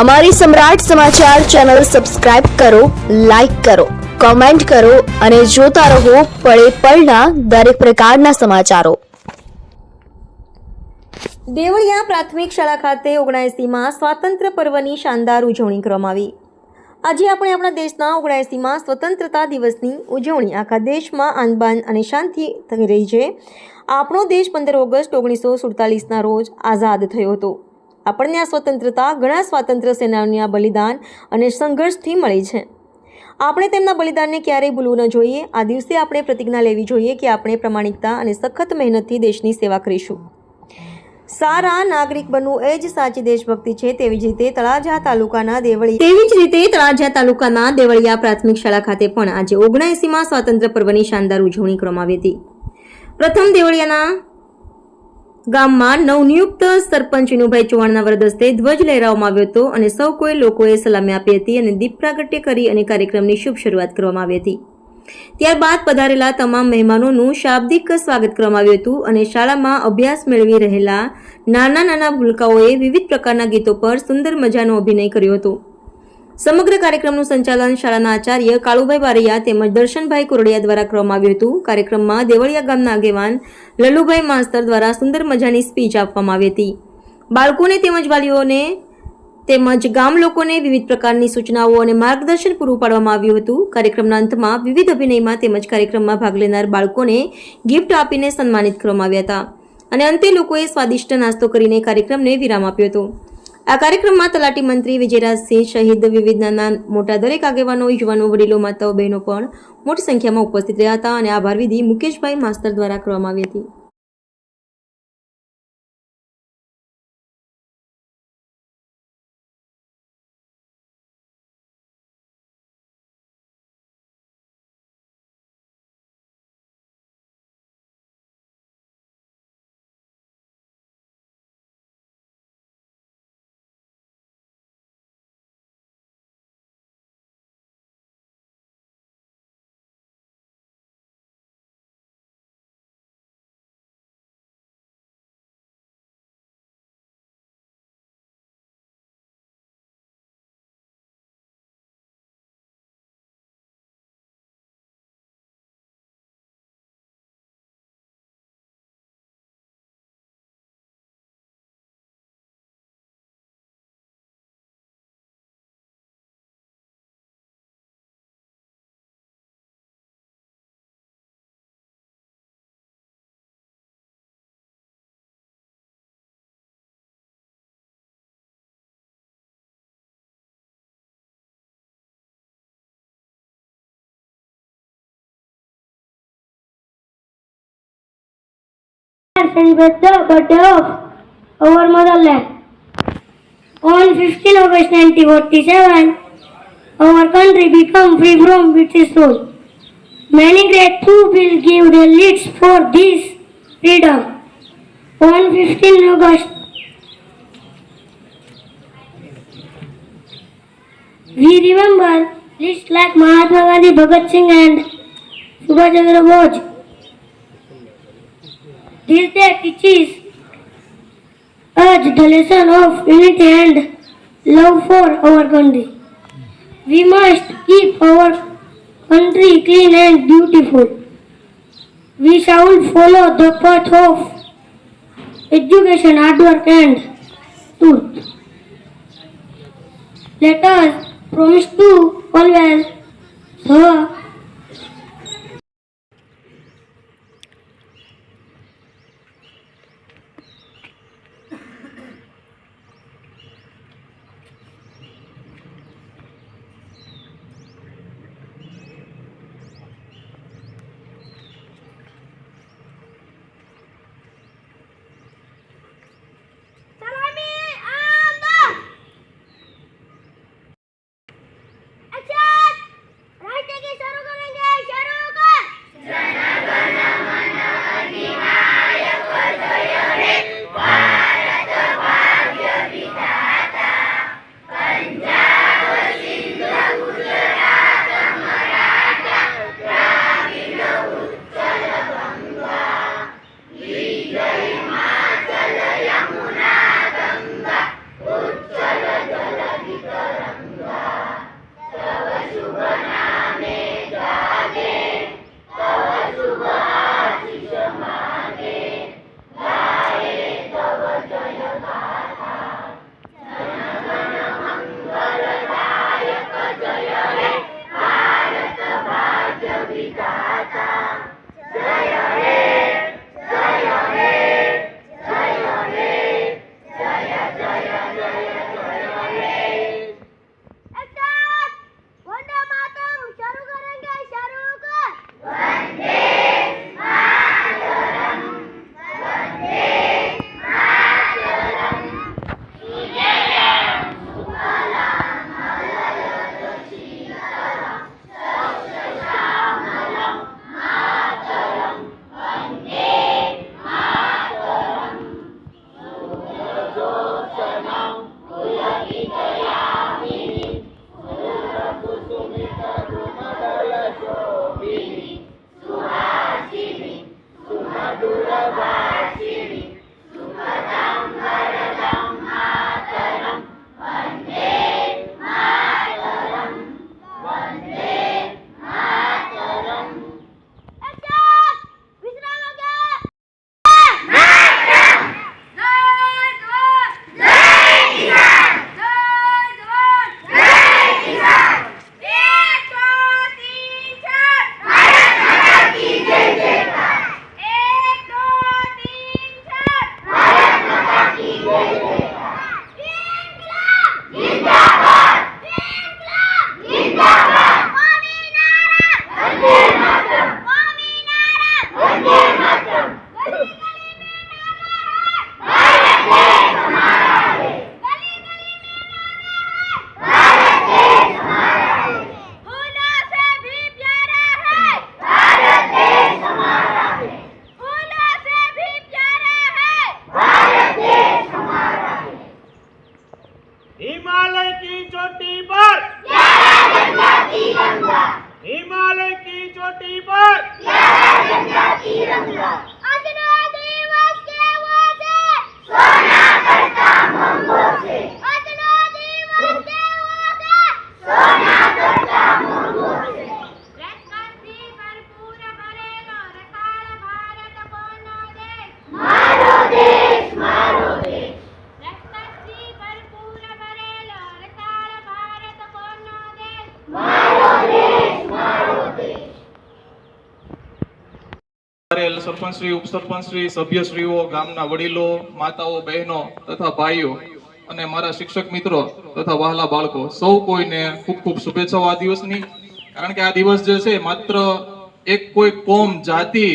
અમારી સમ્રાટ સમાચાર ચેનલ સબસ્ક્રાઇબ કરો, લાઇક કરો, કોમેન્ટ કરો અને જોતા રહો પળે પળના દરેક પ્રકારના સમાચારો. દેવળિયા પ્રાથમિક શાળા ખાતે ઓગણએંસીમાં સ્વાતંત્ર્ય પર્વની શાનદાર ઉજવણી કરવામાં આવી. આજે આપણે આપણા દેશના ઓગણએંસીમાં સ્વતંત્રતા દિવસની ઉજવણી. આખા દેશમાં આનબાન અને શાંતિ થઈ રહી છે. આપણો દેશ પંદર ઓગસ્ટ ઓગણીસો સુડતાલીસના રોજ આઝાદ થયો હતો. આપણને આ સ્વતંત્રતા, ઘણા સ્વાતંત્ર્ય સેનાનીઓના બલિદાન અને સંઘર્ષથી મળી છે. આપણે તેમના બલિદાનને ક્યારેય ભૂલવું ન જોઈએ. આ દિવસે આપણે પ્રતિજ્ઞા લેવી જોઈએ કે આપણે પ્રમાણિકતા અને સખત મહેનતથી દેશની સેવા કરીશું. સારા નાગરિક બનવું એ જ સાચી દેશભક્તિ છે. તેવી જ રીતે તળાજા તાલુકાના દેવળી તેવી જ રીતે તળાજા તાલુકાના દેવળિયા પ્રાથમિક શાળા ખાતે પણ આજે ઓગણએંસીમાં સ્વાતંત્ર્ય પર્વની શાનદાર ઉજવણી કરવામાં આવી હતી. પ્રથમ દેવળિયાના ગામમાં નવનિયુક્ત સરપંચ વિનુભાઈ ચૌહાણના વરદસ્તે ધ્વજ લહેરાવવામાં આવ્યો હતો અને સૌ કોઈ લોકોએ સલામી આપી હતી અને દીપ પ્રાગટ્ય કરી અને કાર્યક્રમની શુભ શરૂઆત કરવામાં આવી હતી. ત્યારબાદ પધારેલા તમામ મહેમાનોનું શાબ્દિક સ્વાગત કરવામાં આવ્યું હતું અને શાળામાં અભ્યાસ મેળવી રહેલા નાના નાના ભૂલકાઓએ વિવિધ પ્રકારના ગીતો પર સુંદર મજાનો અભિનય કર્યો હતો. સમગ્ર કાર્યક્રમનું સંચાલન શાળાના આચાર્ય કાળુભાઈ બારૈયા તેમજ દર્શનભાઈ કોરડિયા દ્વારા કરવામાં આવ્યું હતું. કાર્યક્રમમાં દેવળિયા ગામના આગેવાન લલ્લુભાઈ માસ્તર દ્વારા સુંદર મજાની સ્પીચ આપવામાં આવી હતી. બાળકોને તેમજ વાલીઓને તેમજ ગામ લોકોને વિવિધ પ્રકારની સૂચનાઓ અને માર્ગદર્શન પૂરું પાડવામાં આવ્યું હતું. કાર્યક્રમના અંતમાં વિવિધ અભિનયમાં તેમજ કાર્યક્રમમાં ભાગ લેનાર બાળકોને ગિફ્ટ આપીને સન્માનિત કરવામાં આવ્યા હતા. અને અંતે લોકોએ સ્વાદિષ્ટ નાસ્તો કરીને કાર્યક્રમને વિરામ આપ્યો હતો. આ કાર્યક્રમમાં તલાટી મંત્રી વિજયરાજસિંહ શહીદ વિવિધ નાના મોટા દરેક આગેવાનો, યુવાનો, વડીલો, માતાઓ, બહેનો પણ મોટી સંખ્યામાં ઉપસ્થિત રહ્યા હતા અને આભાર વિધિ મુકેશભાઈ માસ્તર દ્વારા કરવામાં આવી હતી. The birthday of our motherland. On 15 August 1947, our country became free from British rule. Many great people gave their lives for this freedom. On 15 August, we remember lists like Mahatma Gandhi, Bhagat Singh and Subhash Chandra Bose. This day teaches us the lesson of unity and love for our country. We must keep our country clean and beautiful. We shall follow the path of education, hard work and truth. Let us promise to always serve સરપંચશ્રી ઉપસરપંચશ્રી, સભ્યશ્રીઓ, ગામના વડીલો, માતાઓ, બહેનો તથા ભાઈઓ અને મારા શિક્ષક મિત્રો તથા વહાલા બાળકો, સૌ કોઈને ખૂબ ખૂબ શુભેચ્છાઓ આ દિવસની. કારણ કે આ દિવસ જે છે માત્ર એક કોઈ કોમ, જાતિ